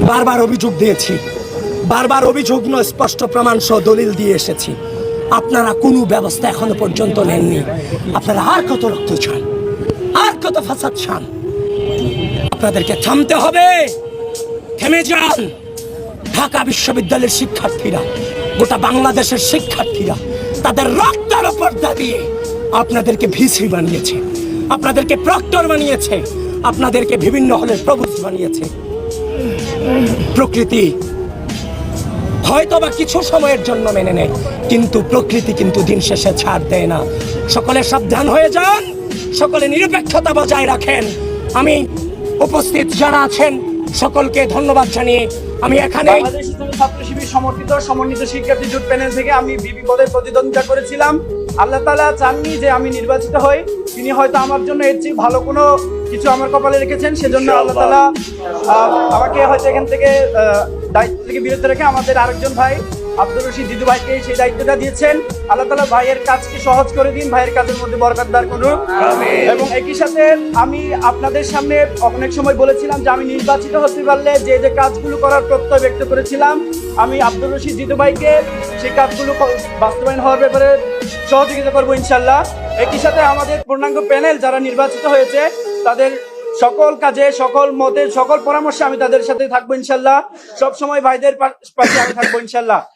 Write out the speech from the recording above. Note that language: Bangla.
বারবার অভিযোগ দিয়েছি। বারবার অভিযোগ নয়, স্পষ্ট প্রমাণ সহ দলিল দিয়ে এসেছি। আপনারা কোনো ব্যবস্থা এখনও পর্যন্ত নেননি। আপনারা আর কত রক্ত চান আর কত ফাসাদ চান? আপনাদেরকে থামতে হবে। থেমে যান। ঢাকা বিশ্ববিদ্যালয়ের শিক্ষার্থীরা, গোটা বাংলাদেশের শিক্ষার্থীরা, তাদের রক্তের ওপর দাঁড়িয়ে আপনাদেরকে ভিসি বানিয়েছে। আপনাদেরকে প্রক্টর বানিয়েছে। আপনাদেরকে বিভিন্ন হলের প্রভুজ বানিয়েছে। প্রকৃতি হয়তো বা কিছু সময়ের জন্য মেনে নেয়, কিন্তু প্রকৃতি কিন্তু দিন শেষে ছাড় দেয় না। সকলে সাবধান হয়ে যান, সকলে নিরপেক্ষতা বজায় রাখেন। আমি উপস্থিত যারা আছেন, সকলকে ধন্যবাদ জানিয়ে আমি এখানে ছাত্র শিবির সমর্থিত সমন্বিত শিক্ষার্থী জোট প্যানেল থেকে আমি বিবি পদে প্রতিদ্বন্দ্বিতা করেছিলাম। আল্লাহ তালা চাননি যে আমি নির্বাচিত হই। তিনি হয়তো আমার জন্য এর চেয়ে ভালো কোনো কিছু আমার কপালে রেখেছেন সেজন্য আল্লাহ তালা আমাকে হয়তো এখান থেকে দায়িত্ব থেকে বিরত রেখে আমাদের আরেকজন ভাই আব্দুর রশিদ দিদু ভাইকে সেই দায়িত্বটা দিয়েছেন। আল্লাহ তালা ভাইয়ের কাজকে সহজ করে দিন ভাইয়ের কাজের মধ্যে বরকত দার করুন। এবং একই সাথে আমি আপনাদের সামনে অনেক সময় বলেছিলাম যে আমি নির্বাচিত হতে পারলে যে যে কাজগুলো করার প্রত্যয় ব্যক্ত করেছিলাম আমি আব্দুর রশিদ জিতু ভাইকে সেই কাজগুলো বাস্তবায়ন হওয়ার ব্যাপারে সহযোগিতা করব ইনশাল্লাহ একই সাথে আমাদের পূর্ণাঙ্গ প্যানেল যারা নির্বাচিত হয়েছে তাদের সকল কাজে সকল মতে সকল পরামর্শে আমি তাদের সাথে থাকব ইনশাল্লাহ সব সময় ভাইদের পাশে আমি থাকব ইনশাল্লাহ